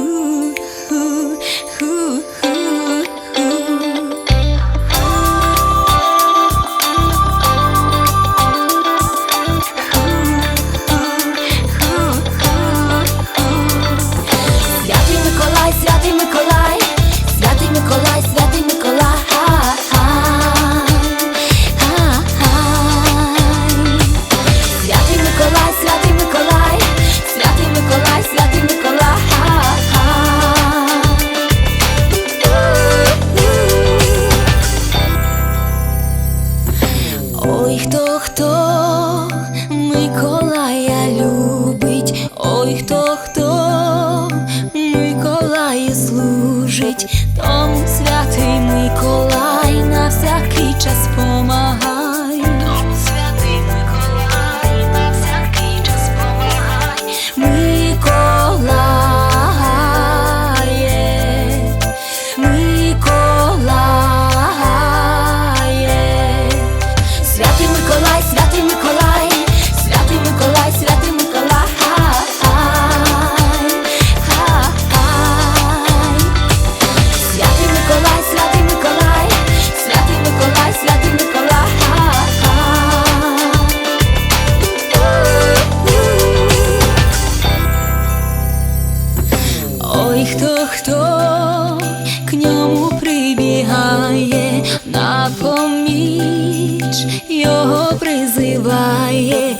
Ooh. служить, тому святий Миколай на всякий час. Поміч його призиває,